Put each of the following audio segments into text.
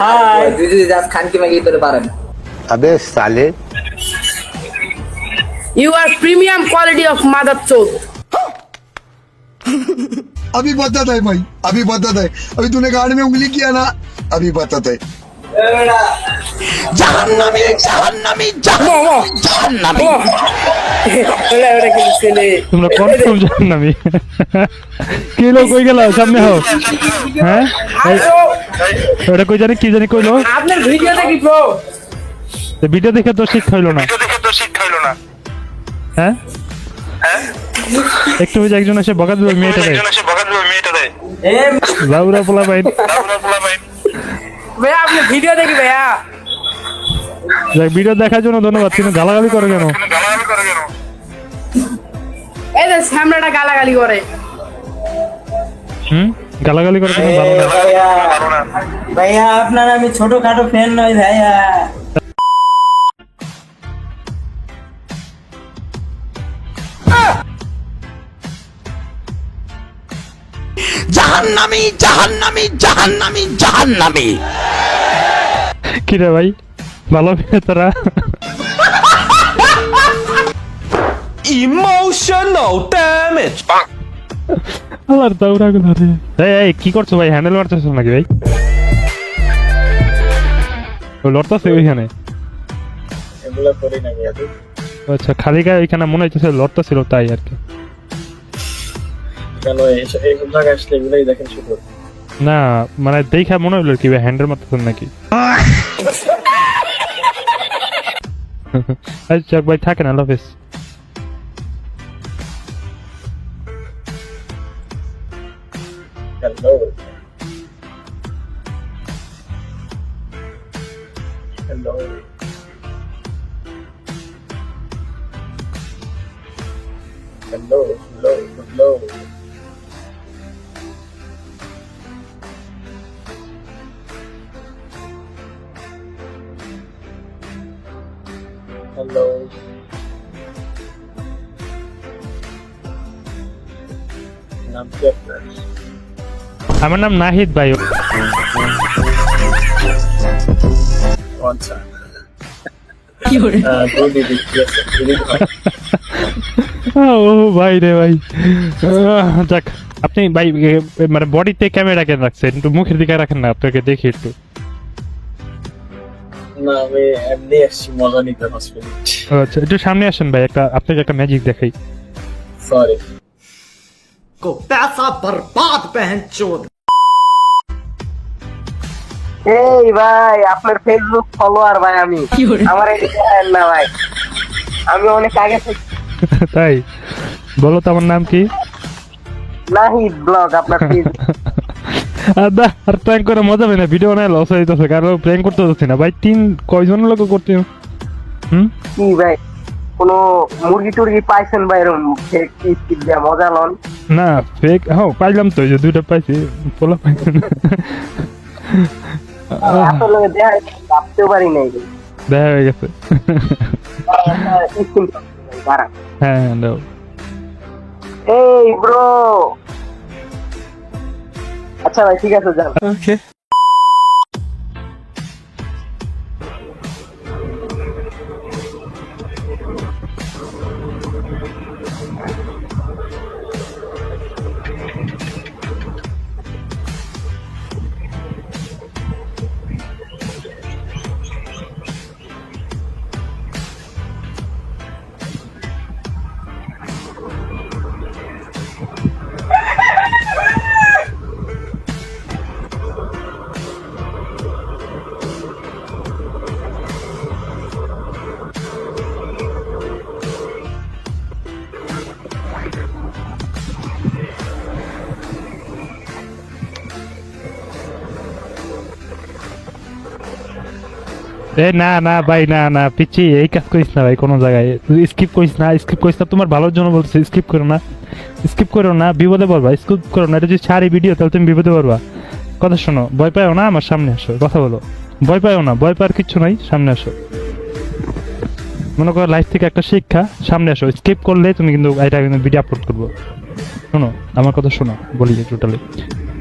High তুই যদি যাস খানকি মাগি তোরে পারেন अबे साले you are premium quality of mother চোদ अभी बताता है भाई अभी बताता है अभी तूने गाड़ी में उंगली किया ना अभी बताता है ছেলে তোমরা কনফার্ম জান আমি কি লোক কই গেল সামনে হও হ্যাঁ ওটা কই জানি কি জানি কইলো? আপনার ভিডিও দেখি ব্রো তো ভিডিও দেখে তো শিক্ষা হইল না। হ্যাঁ? একটু ওই যে একজন এসে বকা দিল মেয়েটা লাউরা পোলা ভাই। ভাইয়া আপনি ভিডিও দেখি ভাইয়া। যাক ভিডিও দেখার জন্য ধন্যবাদ কিন্তু গালাগালি করে কেন? গালাগালি করে কেন? এই যে সামনেটা গালাগালি করে। হুম? গালাগালি করে কেন? ভালো না। ভাইয়া আপনার আমি ছোটখাটো ফ্যান নই ভাইয়া। জাহান্নামি জাহান্নামি জাহান্নামি জাহান্নামি। কি রে ভাই? ভালো তারা? ইমোশনাল ড্যামেজ আবার দাউরা গুলো রে। এই এই কি করছ ভাই? হ্যান্ডেল মারতেছো নাকি ভাই? ও লড়তেছে ওইখানে? এগুলো করি না আচ্ছা খালি গায়ে ওইখানে মনে হচ্ছে লড়তেছিল তাই আর কি। কেন এইসব জায়গায় আসলে এগুলোই দেখেন শুধু। না মানে দেখা মনে হলো কি ভাই হ্যান্ডেল মারতেছেন নাকি? আচ্ছা ভাই থাকেন আল্লাহ হাফেজ। Hello hello hello hello hello নাম কি আপনার আমার নাম নাহিদ ভাই আচ্ছা কি করে দিদি ঠিক আছে দিদি ভাই ও ভাই রে ভাই আহ, যাক আপনি ভাই এ, এ, মানে বডিতে ক্যামেরা কেন রাখছেন একটু মুখের দিকে রাখেন না আপনাকে দেখি একটু না আমি এমনি আসছি মজা নিতে পাঁচ মিনিট ও, আচ্ছা একটু সামনে আসেন ভাই একটা আপনাকে একটা ম্যাজিক দেখাই সরি এই ভাই আপনার ফেসবুক ফলোয়ার ভাই আমি। আমার না ভাই। আমি অনেক আগে তাই? বলো তো আমার নাম কি? নাহিদ ব্লগ আপনার ফেসবুক আদা আর প্র্যাঙ্ক করে মজা পাই না ভিডিও বানায় লস হয়ে যাচ্ছে কারণ প্র্যাঙ্ক করতে হচ্ছে না। ভাই তিন কয়জন লোক করতে হুম? কি ভাই কোনো মুরগি টুরগি পাইছেন ভাই এরকম ফেক স্কিল দিয়া মজা লন? না ফেক হ্যাঁ পাইলাম তো এই যে দুইটা পাইছি পোলা পাইছি না। আসলে দেখা ভাবতেও পারি নাই। দেখা হয়ে গেছে। হ্যাঁ হ্যাঁ দাও। এই ব্রো আচ্ছা ভাই ঠিক আছে যান। এ, না না, ভাই, না না, পিচ্ছি, এই কাজ করিস না ভাই, কোনো জায়গায়। স্কিপ করিস না স্কিপ করিস না, তোমার ভালোর জন্য বলছি স্কিপ করো না। স্কিপ করো না, বিপদে পড়বা স্কিপ করো না, এটা যদি সারি ভিডিও তাহলে তুমি বিপদে পড়বা। কথা শোনো, ভয় পাও না, আমার সামনে আসো, কথা বলো। ভয় পাও না, ভয় পাওয়ার কিচ্ছু নাই, সামনে আসো। মনে করো লাইফ থেকে একটা শিক্ষা, সামনে আসো স্কিপ করলে তুমি কিন্তু এটা কিন্তু ভিডিও আপলোড করব। শোনো, আমার কথা শোনো, বলি টোটালি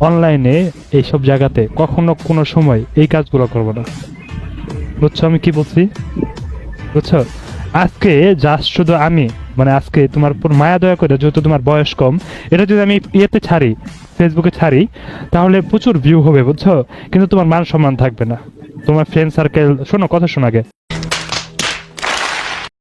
অনলাইনে এইসব জায়গাতে কখনো কোনো সময় এই কাজগুলো করব না। বুঝছ আমি কি বলছি? বুঝছ? আজকে জাস্ট শুধু আমি মানে আজকে তোমার মায়া দয়া করে, যেহেতু তোমার বয়স কম, এটা যদি আমি ইয়েতে ছাড়ি ফেসবুকে ছাড়ি, তাহলে প্রচুর ভিউ হবে, বুঝছ? কিন্তু তোমার মান সম্মান থাকবে না। তোমার ফ্রেন্ড সার্কেল শোনো কথা শোনো আগে।